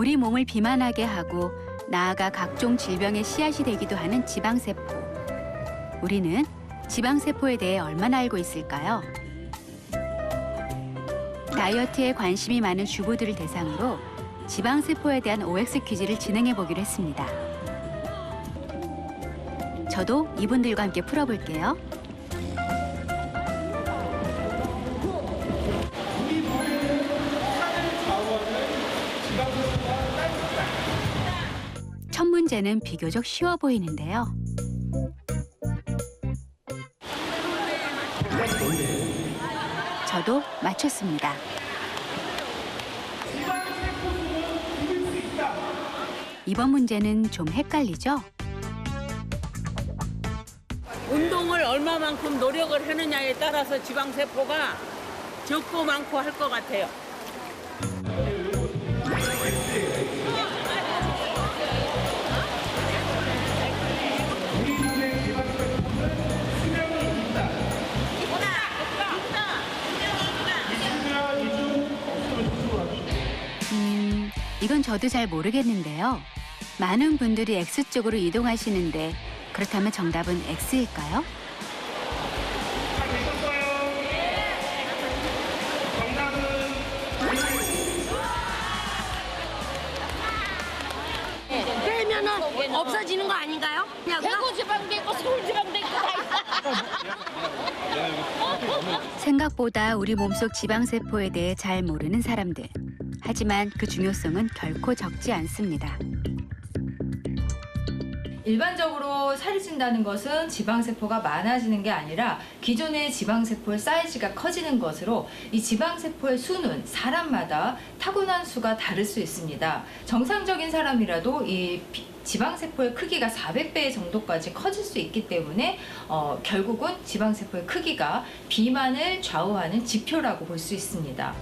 우리 몸을 비만하게 하고 나아가 각종 질병의 씨앗이 되기도 하는 지방세포. 우리는 지방세포에 대해 얼마나 알고 있을까요? 다이어트에 관심이 많은 주부들을 대상으로 지방세포에 대한 OX 퀴즈를 진행해 보기로 했습니다. 저도 이분들과 함께 풀어볼게요. 문제는 비교적 쉬워 보이는데요. 저도 맞췄습니다. 이번 문제는 좀 헷갈리죠? 운동을 얼마만큼 노력을 하느냐에 따라서 지방세포가 적고 많고 할 것 같아요. 음, 이건 저도 잘 모르겠는데요. 많은 분들이 X 쪽으로 이동하시는데 그렇다면 정답은 X일까요? 빼면은 없어지는 거 아닌가요? 대구 지방도 있고 서울 지방도 있고. 생각보다 우리 몸속 지방세포에 대해 잘 모르는 사람들. 하지만 그 중요성은 결코 적지 않습니다. 일반적으로 살이 찐다는 것은 지방세포가 많아지는 게 아니라 기존의 지방세포의 사이즈가 커지는 것으로 이 지방세포의 수는 사람마다 타고난 수가 다를 수 있습니다. 정상적인 사람이라도 이 비- 지방세포의 크기가 400배 정도까지 커질 수 있기 때문에 어, 결국은 지방세포의 크기가 비만을 좌우하는 지표라고 볼 수 있습니다.